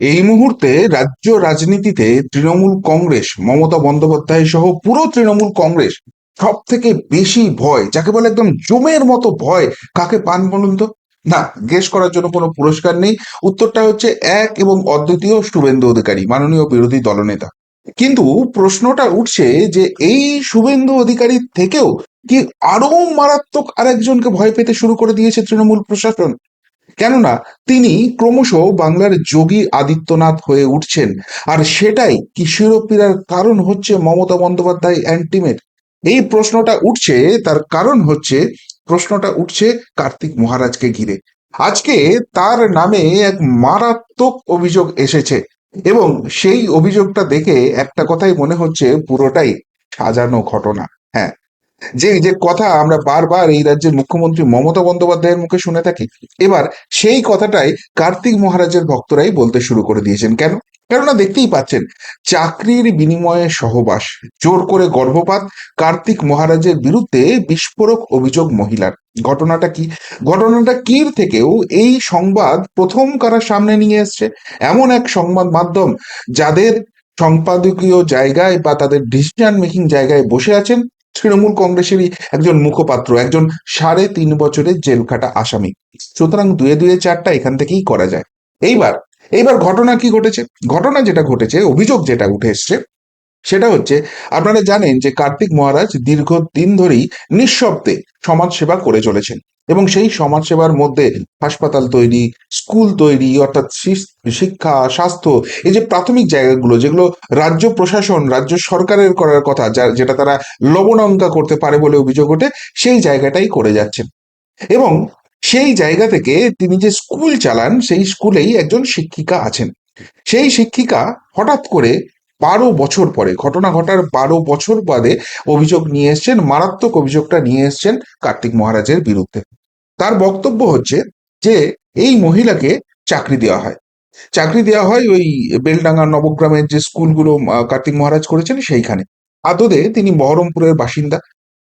এই মুহূর্তে রাজ্য রাজনীতিতে তৃণমূল কংগ্রেস, মমতা বন্দ্যোপাধ্যায় সহ পুরো তৃণমূল কংগ্রেস সব থেকে বেশি ভয়, যাকে বলে একদম জমের মতো ভয়, কাকে পান বলুন তো? না গেস করার জন্য কোনো পুরস্কার নেই। উত্তরটা হচ্ছে এক এবং অদ্বিতীয় শুভেন্দু অধিকারী, মাননীয় বিরোধী দলনেতা। কিন্তু প্রশ্নটা উঠছে যে এই শুভেন্দু অধিকারী থেকেও কি আরও মারাত্মক আরেকজনকে ভয় পেতে শুরু করে দিয়েছে তৃণমূল প্রশাসন? কেননা তিনি ক্রমশ বাংলার যোগী আদিত্যনাথ হয়ে উঠছেন। আর সেটাই কি শিরোপীড়ার কারণ হচ্ছে মমতা বন্দ্যোপাধ্যায় অ্যান্টিমেট এই প্রশ্নটা উঠছে, তার কারণ হচ্ছে, প্রশ্নটা উঠছে কার্তিক মহারাজকে ঘিরে। আজকে তার নামে এক মারাত্মক অভিযোগ এসেছে এবং সেই অভিযোগটা দেখে একটা কথাই মনে হচ্ছে, পুরোটাই সাজানো ঘটনা। হ্যাঁ যে যে কথা আমরা বারবার এই রাজ্যের মুখ্যমন্ত্রী মমতা বন্দ্যোপাধ্যায়ের মুখে শুনে থাকি, এবার সেই কথাটাই কার্তিক মহারাজের ভক্তরাই বলতে শুরু করে দিয়েছেন। কেন? কেননা দেখতেই পাচ্ছেন, চাকরির বিনিময়ে সহবাস, জোর করে গর্ভপাত কার্তিক মহারাজের বিরুদ্ধে বিস্ফোরক অভিযোগ মহিলার। ঘটনাটা কি? ঘটনাটা কির থেকেও এই সংবাদ প্রথম কারা সামনে নিয়ে এসছে? এমন এক সংবাদ মাধ্যম যাদের সম্পাদকীয় জায়গায় বা তাদের ডিসিশন মেকিং জায়গায় বসে আছেন তৃণমূল কংগ্রেসেরই একজন মুখপাত্র, একজন সাড়ে তিন বছরের জেল খাটা আসামি। সুতরাং দুয়ে দুয়ে চারটা এখান থেকেই করা যায়। এইবার এইবার ঘটনা কি ঘটেছে? ঘটনা যেটা ঘটেছে, অভিযোগ যেটা উঠে এসছে, সেটা হচ্ছে, আপনারা জানেন যে কার্তিক মহারাজ দীর্ঘদিন ধরেই নিঃশব্দে সমাজ সেবা করে চলেছেন। এবং সেই সমাজসেবার মধ্যে হাসপাতাল তৈরি, স্কুল তৈরি, অর্থাৎ শিক্ষা, স্বাস্থ্য, এই যে প্রাথমিক জায়গাগুলো, যেগুলো রাজ্য প্রশাসন, রাজ্য সরকারের করার কথা, যা, যেটা তারা লবণাঙ্কা করতে পারে বলে অভিযোগ ওঠে, সেই জায়গাটাই করে যাচ্ছেন। এবং সেই জায়গা থেকে তিনি যে স্কুল চালান, সেই স্কুলেই একজন শিক্ষিকা আছেন। সেই শিক্ষিকা হঠাৎ করে বারো বছর পরে, ঘটনা ঘটার বারো বছর বাদে অভিযোগ নিয়ে এসছেন, মারাত্মক অভিযোগটা নিয়ে এসছেন কার্তিক মহারাজের বিরুদ্ধে। তার বক্তব্য হচ্ছে যে এই মহিলাকে চাকরি দেওয়া হয়। চাকরি দেওয়া হয় ওই বেলডাঙ্গা নবগ্রামের যে স্কুলগুলো কার্তিক মহারাজ করেছেন সেইখানে। আদতে তিনি বহরমপুরের বাসিন্দা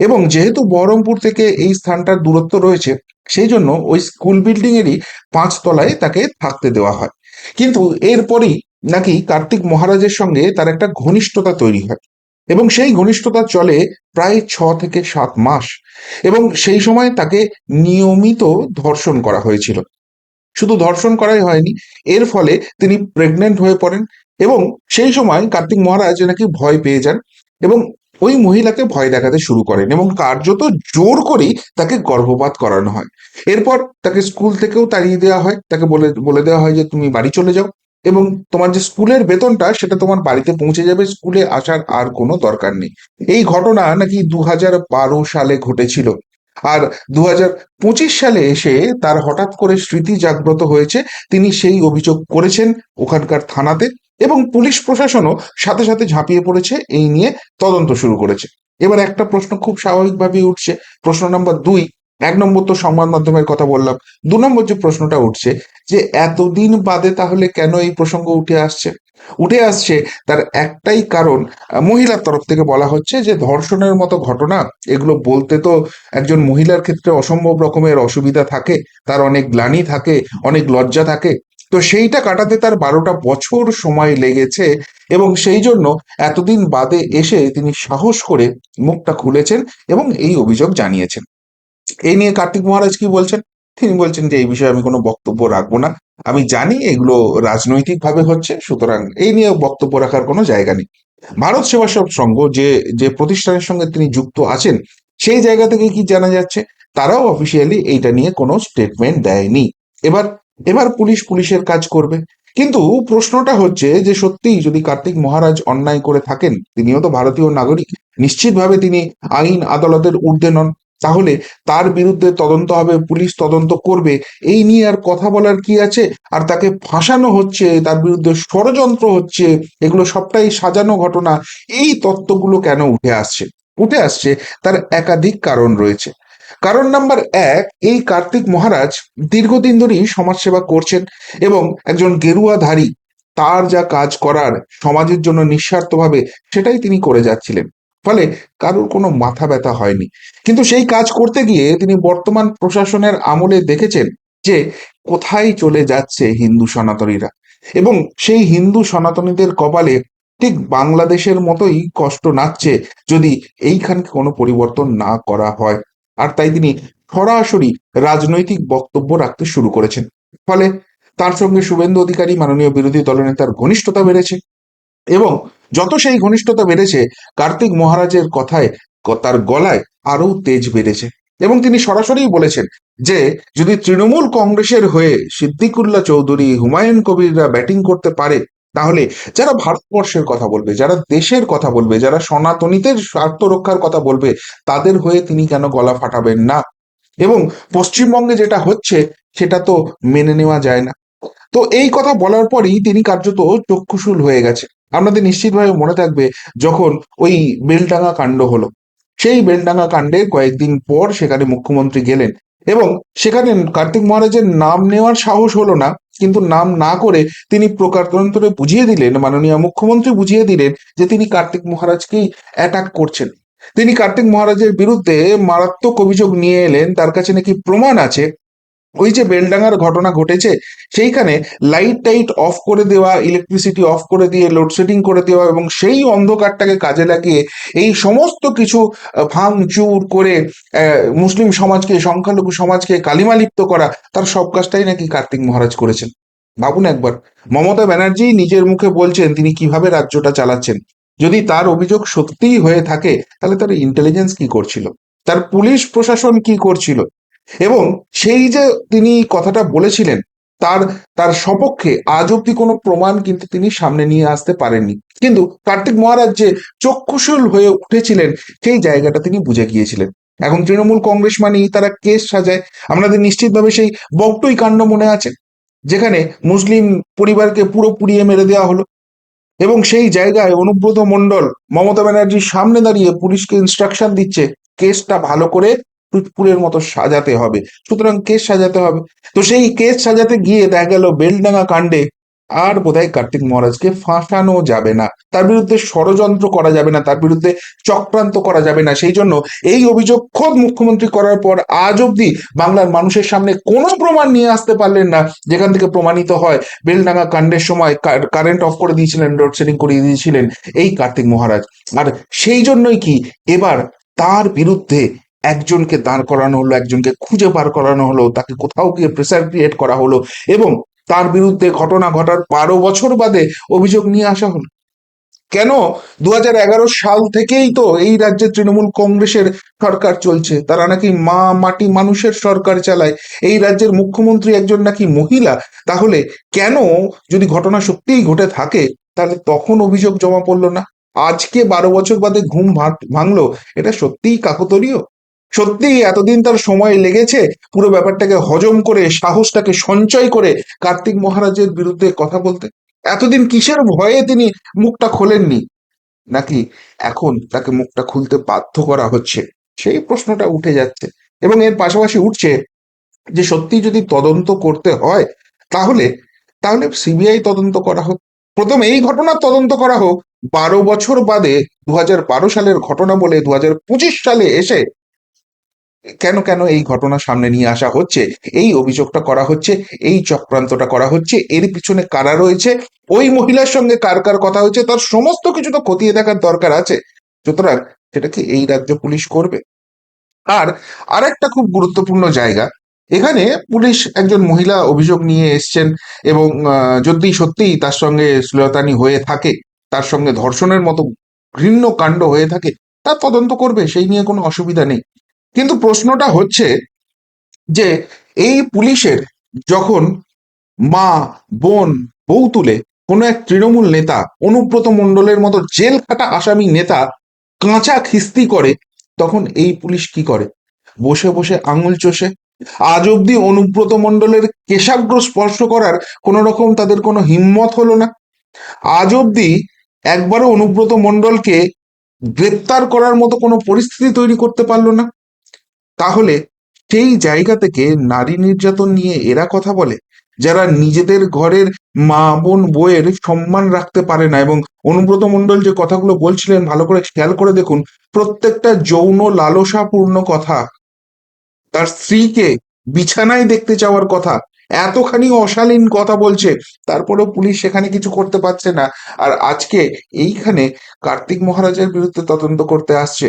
এবং যেহেতু বহরমপুর থেকে এই স্থানটার দূরত্ব রয়েছে, সেই জন্য ওই স্কুল বিল্ডিং এরই পাঁচ তলায় তাকে থাকতে দেওয়া হয়। কিন্তু এরপরই নাকি কার্তিক মহারাজের সঙ্গে তার একটা ঘনিষ্ঠতা তৈরি হয়। এবং সেই ঘনিষ্ঠতা চলে প্রায় ছ থেকে সাত মাস। এবং সেই সময় তাকে নিয়মিত ধর্ষণ করা হয়েছিল। শুধু ধর্ষণ করাই হয়নি, এর ফলে তিনি প্রেগনেন্ট হয়ে পড়েন এবং সেই সময় কার্তিক মহারাজ নাকি ভয় পেয়ে যান এবং ওই মহিলাকে ভয় দেখাতে শুরু করেন এবং কার্যত জোর করেই তাকে গর্ভপাত করানো হয়। এরপর তাকে স্কুল থেকেও তাড়িয়ে দেওয়া হয়, তাকে বলে বলে দেওয়া হয় যে, তুমি বাড়ি চলে যাও। এবং তোমার যে স্কুলের বেতনটা, সেটা তোমার বাড়িতে পৌঁছে যাবে, স্কুলে আসার আর কোনো দরকার নেই। এই ঘটনা নাকি দু বারো সালে ঘটেছিল। আর দু পঁচিশ সালে এসে তার হঠাৎ করে স্মৃতি জাগ্রত হয়েছে। তিনি সেই অভিযোগ করেছেন ওখানকার থানাতে এবং পুলিশ প্রশাসনও সাথে সাথে ঝাঁপিয়ে পড়েছে। এই নিয়ে তদন্ত শুরু করেছে। এবার একটা প্রশ্ন খুব স্বাভাবিকভাবেই উঠছে। প্রশ্ন নাম্বার দুই এক নম্বর তো সংবাদ মাধ্যমের কথা বললাম, দু নম্বর যে প্রশ্নটা উঠছে যে এতদিন বাদে তাহলে কেন এই প্রসঙ্গ উঠে আসছে? উঠে আসছে তার একটাই কারণ, মহিলার তরফ থেকে বলা হচ্ছে যে ধর্ষণের মতো ঘটনা, এগুলো বলতে তো একজন মহিলার ক্ষেত্রে অসম্ভব রকমের অসুবিধা থাকে, তার অনেক গ্লানি থাকে, অনেক লজ্জা থাকে। তো সেইটা কাটাতে তার বারোটা বছর সময় লেগেছে এবং সেই জন্য এতদিন বাদে এসে তিনি সাহস করে মুখটা খুলেছেন এবং এই অভিযোগ জানিয়েছেন। এই নিয়ে কার্তিক মহারাজ কি বলছেন? তিনি বলছেন যে, এই বিষয়ে আমি কোনো বক্তব্য রাখব না। আমি জানি এগুলো রাজনৈতিক ভাবে হচ্ছে, সুতরাং এই নিয়ে বক্তব্য রাখার কোনো জায়গা নেই। ভারত সেবাসক সংঘ যে যে প্রতিষ্ঠানের সঙ্গে তিনি যুক্ত আছেন, সেই জায়গা থেকে কি জানা যাচ্ছে? তারাও অফিসিয়ালি এইটা নিয়ে কোনো স্টেটমেন্ট দেয়নি। এবার এবার পুলিশ পুলিশের কাজ করবে। কিন্তু প্রশ্নটা হচ্ছে যে, সত্যিই যদি কার্তিক মহারাজ অন্যায় করে থাকেন, তিনিও তো ভারতীয় নাগরিক, নিশ্চিতভাবে তিনি আইন আদালতের ঊর্ধ্বে নন। তাহলে তার বিরুদ্ধে তদন্ত হবে, পুলিশ তদন্ত করবে, এই নিয়ে আর কথা বলার কি আছে? আর তাকে ফাঁসানো হচ্ছে, তার বিরুদ্ধে ষড়যন্ত্র হচ্ছে, এগুলো সবটাই সাজানো ঘটনা, এই তত্ত্বগুলো কেন উঠে আসছে? উঠে আসছে তার একাধিক কারণ রয়েছে। কারণ নাম্বার এক, এই কার্তিক মহারাজ দীর্ঘদিন ধরেই সমাজসেবা করছেন এবং একজন গেরুয়াধারী, তার যা কাজ করার সমাজের জন্য নিঃস্বার্থভাবে সেটাই তিনি করে যাচ্ছিলেন। ফলে কারোর কোনো মাথা ব্যথা হয়নি। কিন্তু সেই কাজ করতে গিয়ে তিনি বর্তমান প্রশাসনের আমলে দেখেছেন যে কোথায় চলে যাচ্ছে হিন্দু সনাতনীরা। এবং সেই হিন্দু সনাতনীদের কপালে ঠিক বাংলাদেশের মতোই কষ্ট নাচছে যদি এইখানকে কোনো পরিবর্তন না করা হয়। আর তাই তিনি সরাসরি রাজনৈতিক বক্তব্য রাখতে শুরু করেছেন। ফলে তার সঙ্গে শুভেন্দু অধিকারী, মাননীয় বিরোধী দলনেতার ঘনিষ্ঠতা বেড়েছে এবং যত সেই ঘনিষ্ঠতা বেড়েছে, কার্তিক মহারাজের কথায় তার গলায় আরও তেজ বেড়েছে। এবং তিনি সরাসরি বলেছেন যে, যদি তৃণমূল কংগ্রেসের হয়ে সিদ্দিকুল্লাহ চৌধুরী, হুমায়ুন কবিররা ব্যাটিং করতে পারে, তাহলে যারা ভারতবর্ষের কথা বলবে, যারা দেশের কথা বলবে, যারা সনাতনীদের স্বার্থ রক্ষার কথা বলবে, তাদের হয়ে তিনি কেন গলা ফাটাবেন না? এবং পশ্চিমবঙ্গে যেটা হচ্ছে, সেটা তো মেনে নেওয়া যায় না। তো এই কথা বলার পরই তিনি কার্যত চক্ষুশূল হয়ে গেছে। আপনাদের নিশ্চিতভাবে মনে থাকবে যখন ওই বেলডাঙ্গা কাণ্ড হলো। সেই বেলডাঙ্গা কাণ্ডে কয়েকদিন পর সেখানে মুখ্যমন্ত্রী গেলেন এবং সেখানে কার্তিক মহারাজের নাম নেওয়ার সাহস হলো না, কিন্তু নাম না করে তিনি প্রকারান্তরে বুঝিয়ে দিলেন, মাননীয় মুখ্যমন্ত্রী বুঝিয়ে দিলেন যে তিনি কার্তিক মহারাজকেই অ্যাটাক করছেন। তিনি কার্তিক মহারাজের বিরুদ্ধে মারাত্মক অভিযোগ নিয়ে এলেন, তার কাছে নাকি প্রমাণ আছে ওই যে বেলডাঙ্গার ঘটনা ঘটেছে, সেইখানে লাইট টাইট অফ করে দেওয়া ইলেকট্রিসিটি অফ করে দিয়ে লোডশেডিং করে দেওয়া এবং সেই অন্ধকারটাকে কাজে লাগিয়ে এই সমস্ত কিছু ভাঙচুর করে মুসলিম সমাজকে, সংখ্যালঘু সমাজকে কালিমালিপ্ত করা, তার সব কাজটাই নাকি কার্তিক মহারাজ করেছেন। ভাবুন একবার, মমতা ব্যানার্জি নিজের মুখে বলছেন তিনি কীভাবে রাজ্যটা চালাচ্ছেন। যদি তার অভিযোগ সত্যিই হয়ে থাকে, তাহলে তার ইন্টেলিজেন্স কি করছিল? তার পুলিশ প্রশাসন কি করছিল? এবং সেই যে তিনি কথাটা বলেছিলেন, তার তার সপক্ষে আজ অব্দি কোনো প্রমাণ কিন্তু তিনি সামনে নিয়ে আসতে পারেননি। কিন্তু কার্তিক মহারাজ যে চক্ষুশূল হয়ে উঠেছিলেন, সেই জায়গাটা তিনি বুঝে গিয়েছিলেন। এখন তৃণমূল কংগ্রেস মানেই তারা কেস সাজায়। আমাদের নিশ্চিতভাবে সেই বকটই কাণ্ড মনে আছে, যেখানে মুসলিম পরিবারকে পুরো পুড়িয়ে মেরে দেওয়া হলো। এবং সেই জায়গায় অনুব্রত মণ্ডল, মমতা ব্যানার্জির সামনে দাঁড়িয়ে পুলিশকে ইনস্ট্রাকশন দিচ্ছে, কেসটা ভালো করে টুটপুরের মতো সাজাতে হবে। সুতরাং কেস সাজাতে হবে। তো সেই কেস সাজাতে গিয়ে দেখা গেল বেলডাঙ্গা কাণ্ডে আর বোধহয় কার্তিক মহারাজকে ফাঁসানো যাবে না। তার বিরুদ্ধে ষড়যন্ত্র করা যাবে না, তার বিরুদ্ধে চক্রান্ত করা যাবে না। সেই জন্য এই অভিযোগ খোদ মুখ্যমন্ত্রী করার পর আজ অব্দি বাংলার মানুষের সামনে কোনো প্রমাণ নিয়ে আসতে পারলেন না। যেখান থেকে প্রমাণিত হয়, বেলডাঙ্গা কাণ্ডের সময় কারেন্ট অফ করে দিয়েছিলেন লোডশেডিং করিয়ে দিয়েছিলেন এই কার্তিক মহারাজ। আর সেই জন্যই কি এবার তার বিরুদ্ধে একজনকে দাঁড় করানো হলো, একজনকে খুঁজে বার করানো হলো, তাকে কোথাও গিয়ে প্রেসার ক্রিয়েট করা হলো এবং তার বিরুদ্ধে ঘটনা ঘটার বারো বছর বাদে অভিযোগ নিয়ে আসা হলো। কেন? দু হাজার এগারো সাল থেকেই তো এই রাজ্যে তৃণমূল কংগ্রেসের সরকার চলছে। তারা নাকি মা মাটি মানুষের সরকার চালায়। এই রাজ্যের মুখ্যমন্ত্রী একজন নাকি মহিলা। তাহলে কেন যদি ঘটনা সত্যিই ঘটে থাকে, তাহলে তখন অভিযোগ জমা পড়ল না? আজকে বারো বছর বাদে ঘুম ভাঙ- ভাঙলো? এটা সত্যিই কাকতলীয়? সত্যিই এতদিন তার সময় লেগেছে, পুরো ব্যাপারটাকে হজম করে, সাহসটাকে সঞ্চয় করে কার্তিক মহারাজের বিরুদ্ধে কথা বলতে। এতদিন কিসের ভয়ে তিনি মুখটা খোলেননি? নাকি এখন তাকে মুখটা খুলতে বাধ্য করা হচ্ছে? সেই প্রশ্নটা উঠে যাচ্ছে এবং এর পাশাপাশি উঠছে যে সত্যি যদি তদন্ত করতে হয়, তাহলে তাহলে সিবিআই তদন্ত করা হোক। প্রথম এই ঘটনার তদন্ত করা হোক। বারো বছর বাদে দু সালের ঘটনা বলে দু সালে এসে কেন কেন এই ঘটনা সামনে নিয়ে আসা হচ্ছে? এই অভিযোগটা করা হচ্ছে, এই চক্রান্তটা করা হচ্ছে, এর পিছনে কারা রয়েছে? ওই মহিলার সঙ্গে কার কার কথা হচ্ছে তার সমস্ত কিছু তো খতিয়ে দেখার দরকার আছে। সুতরাং সেটাকে এই রাজ্য পুলিশ করবে? আর আরেকটা খুব গুরুত্বপূর্ণ জায়গা, এখানে পুলিশ একজন মহিলা অভিযোগ নিয়ে এসছেন এবং যদি সত্যিই তার সঙ্গে শ্লীলতানি হয়ে থাকে, তার সঙ্গে ধর্ষণের মতো ঘৃণ্য কাণ্ড হয়ে থাকে, তার তদন্ত করবে, সেই নিয়ে কোনো অসুবিধা নেই। কিন্তু প্রশ্নটা হচ্ছে যে এই পুলিশের যখন মা, বোন, বউ তুলে কোনো এক তৃণমূল নেতা, অনুব্রত মণ্ডলের মতো জেল খাটা আসামি নেতা কাঁচা খিস্তি করে, তখন এই পুলিশ কি করে? বসে বসে আঙুল চষে। আজ অব্দি অনুব্রত মণ্ডলের কেশাগ্র স্পর্শ করার কোন রকম তাদের কোনো হিম্মত হলো না। আজ অব্দি একবারও অনুব্রত মণ্ডলকে গ্রেপ্তার করার মতো কোনো পরিস্থিতি তৈরি করতে পারল না। তাহলে সেই জায়গা থেকে নারী নির্যাতন নিয়ে এরা কথা বলে, যারা নিজেদের ঘরের মা, বোন বইয়ের সম্মান রাখতে পারে না। এবং অনুব্রত মণ্ডল যে কথাগুলো বলছিলেন, ভালো করে খেয়াল করে দেখুন, প্রত্যেকটা যৌন লালসাপূর্ণ কথা, তার স্ত্রীকে বিছানায় দেখতে চাওয়ার কথা, এতখানি অশালীন কথা বলছে, তারপরেও পুলিশ সেখানে কিছু করতে পারছে না। আর আজকে এইখানে কার্তিক মহারাজের বিরুদ্ধে তদন্ত করতে আসছে।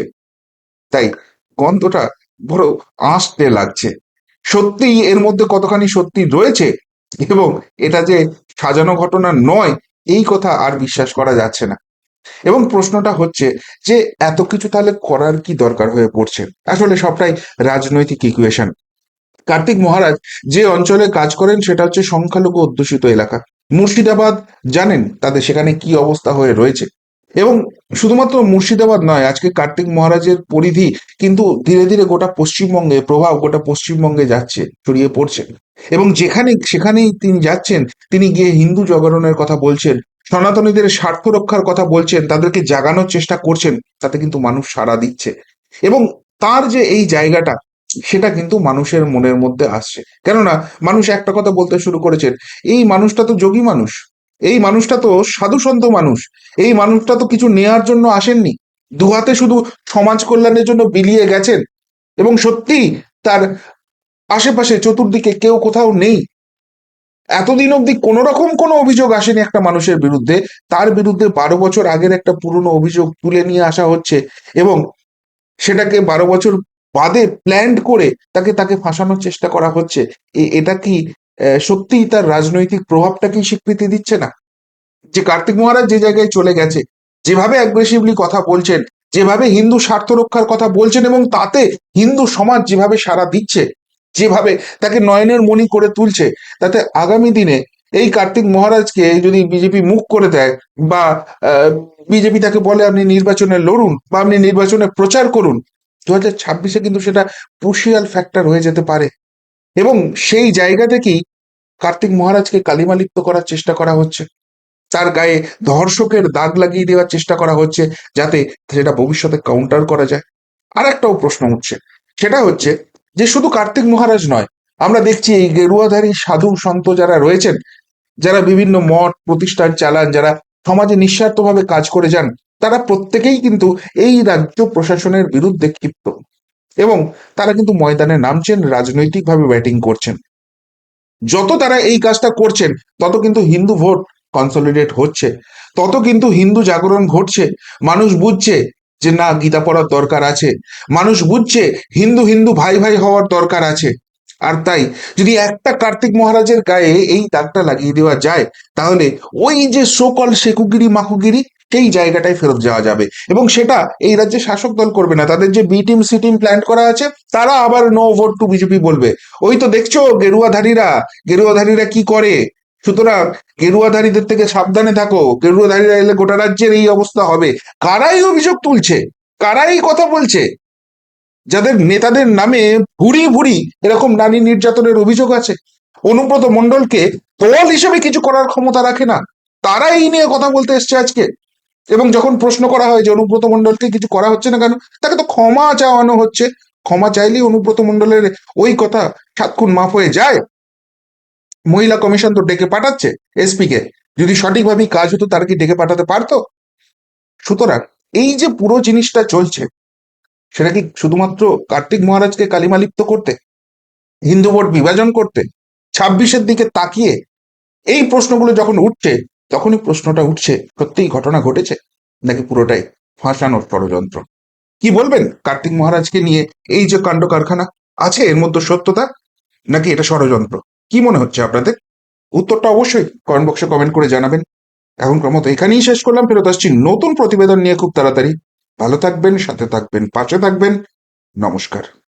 তাই গন্ধটা বড় আসতে লাগছে। সত্যিই এর মধ্যে কতখানি সত্যি রয়েছে এবং এটা যে সাজানো ঘটনা নয়, এই কথা আর বিশ্বাস করা যাচ্ছে না। এবং প্রশ্নটা হচ্ছে যে এত কিছু তাহলে করার কি দরকার হয়ে পড়ছে? আসলে সবটাই রাজনৈতিক ইকুয়েশন কার্তিক মহারাজ যে অঞ্চলে কাজ করেন সেটা হচ্ছে সংখ্যালঘু অধ্যুষিত এলাকা। মুর্শিদাবাদ জানেন তাদের সেখানে কি অবস্থা হয়ে রয়েছে? এবং শুধুমাত্র মুর্শিদাবাদ নয়, আজকে কার্তিক মহারাজের পরিধি কিন্তু ধীরে ধীরে গোটা পশ্চিমবঙ্গে প্রভাব গোটা পশ্চিমবঙ্গে যাচ্ছে, ছড়িয়ে পড়ছে। এবং যেখানে, সেখানেই তিনি যাচ্ছেন, তিনি গিয়ে হিন্দু জাগরণের কথা বলছেন, সনাতনীদের স্বার্থ রক্ষার কথা বলছেন, তাদেরকে জাগানোর চেষ্টা করছেন, তাতে কিন্তু মানুষ সাড়া দিচ্ছে। এবং তার যে এই জায়গাটা, সেটা কিন্তু মানুষের মনের মধ্যে আসছে। কেননা, মানুষ একটা কথা বলতে শুরু করেছেন, এই মানুষটা তো যোগী মানুষ। এই মানুষটা তো সাধু সন্ত মানুষ। এই মানুষটা তো কিছু নেয়ার জন্য আসেননি। দুহাতে শুধু সমাজ কল্যাণের জন্য বিলিয়ে গেছেন। এবং সত্যি তার আশেপাশে চতুর্দিকে কেউ কোথাও নেই। এতদিন অবধি কোন রকম কোনো অভিযোগ আসেনি একটা মানুষের বিরুদ্ধে। তার বিরুদ্ধে বারো বছর আগের একটা পুরনো অভিযোগ তুলে নিয়ে আসা হচ্ছে এবং সেটাকে বারো বছর বাদে প্ল্যান করে তাকে তাকে ফাঁসানোর চেষ্টা করা হচ্ছে। এটা কি সত্যিই তার রাজনৈতিক প্রভাবটাকেই স্বীকৃতি দিচ্ছে না? যে কার্তিক মহারাজ যে জায়গায় চলে গেছে, যেভাবে অ্যাগ্রেসিভলি কথা বলছেন, যেভাবে হিন্দু স্বার্থ রক্ষার কথা বলছেন এবং তাতে হিন্দু সমাজ যেভাবে সাড়া দিচ্ছে, যেভাবে তাকে নয়নের মণি করে তুলছে, তাতে আগামী দিনে এই কার্তিক মহারাজকে যদি বিজেপি মুখ করে দেয় বা বিজেপি তাকে বলে আপনি নির্বাচনে লড়ুন বা আপনি নির্বাচনে প্রচার করুন দু হাজার ছাব্বিশে কিন্তু সেটা ক্রুশিয়াল ফ্যাক্টর হয়ে যেতে পারে। এবং সেই জায়গা থেকেই কার্তিক মহারাজকে কালিমালিপ্ত করার চেষ্টা করা হচ্ছে। তার গায়ে ধর্ষকের দাগ লাগিয়ে দেওয়ার চেষ্টা করা হচ্ছে যাতে সেটা ভবিষ্যতে কাউন্টার করা যায়। আর একটাও প্রশ্ন উঠছে, সেটা হচ্ছে যে শুধু কার্তিক মহারাজ নয়, আমরা দেখছি এই গেরুয়াধারী সাধু সন্ত যারা রয়েছেন, যারা বিভিন্ন মঠ প্রতিষ্ঠান চালান, যারা সমাজে নিঃস্বার্থভাবে কাজ করে যান, তারা প্রত্যেকেই কিন্তু এই রাজ্য প্রশাসনের বিরুদ্ধে ক্ষিপ্ত। এবং তারা কিন্তু ময়দানে নামছেন, রাজনৈতিকভাবে ব্যাটিং করছেন। যত তারা এই কাজটা করছেন, তত কিন্তু হিন্দু ভোট কনসলিডেট হচ্ছে। তত কিন্তু হিন্দু জাগরণ ঘটছে। মানুষ বুঝছে যে না, গীতা পড়ার দরকার আছে। মানুষ বুঝছে হিন্দু হিন্দু ভাই ভাই হওয়ার দরকার আছে। আর তাই, যদি একটা কার্তিক মহারাজের গায়ে এই দাগটা লাগিয়ে দেওয়া যায়, তাহলে ওই যে সোকল শেকুগিরি মাকুগিরি সেই জায়গাটায় ফেরত যাওয়া যাবে। এবং সেটা এই রাজ্যে শাসক দল করবে না। তাদের যে B team C team plan করা আছে, তারা আবার নো ভোট টু বিজেপি বলবে। ওই তো দেখছ গেরুয়াধারীরা গেরুয়াধারীরা কি করে? সুতরাং গেরুয়াধারীদের থেকে সাবধানে থাকো। গেরুয়াধারীরা এলে গোটা রাজ্যের এই অবস্থা হবে। কারাই অভিযোগ তুলছে? কারাই কথা বলছে? যাদের নেতাদের নামে ভুরি ভুরি এরকম নারী নির্যাতনের অভিযোগ আছে। অনুব্রত মণ্ডলকে দল হিসেবে কিছু করার ক্ষমতা রাখে না। তারা এই নিয়ে কথা বলতে এসছে আজকে। এবং যখন প্রশ্ন করা হয় যে অনুব্রত মণ্ডলকে কিছু করা হচ্ছে না কেন, তাকে তো ক্ষমা চাওয়ানো হচ্ছে। ক্ষমা চাইলেই অনুব্রত মণ্ডলের ওই কথা সাতক্ষণ মাফ হয়ে যায়। মহিলা কমিশন তো ডেকে পাঠাচ্ছে এসপি কে যদি সঠিকভাবে কাজ হতো, তারা কি ডেকে পাঠাতে পারতো? সুতরাং এই যে পুরো জিনিসটা চলছে, সেটা কি শুধুমাত্র কার্তিক মহারাজকে কালিমালিপ্ত করতে, হিন্দু ভোট বিভাজন করতে, ছাব্বিশের দিকে তাকিয়ে এই প্রশ্নগুলো যখন উঠছে তখনই প্রশ্নটা উঠছে, সত্যিই ঘটনা ঘটেছে? নাকি পুরোটাই ফাঁসানোর ষড়যন্ত্র? কি বলবেন কার্তিক মহারাজকে নিয়ে? এই যে কাণ্ড কারখানা, আছে এর মধ্যে সত্যতা? নাকি এটা ষড়যন্ত্র? কি মনে হচ্ছে আপনাদের? উত্তরটা অবশ্যই কমেন্ট বক্সে কমেন্ট করে জানাবেন। এখন ক্রমত এখানেই শেষ করলাম, ফেরত আসছি নতুন প্রতিবেদন নিয়ে খুব তাড়াতাড়ি। ভালো থাকবেন, সাথে থাকবেন, পাশে থাকবেন। নমস্কার।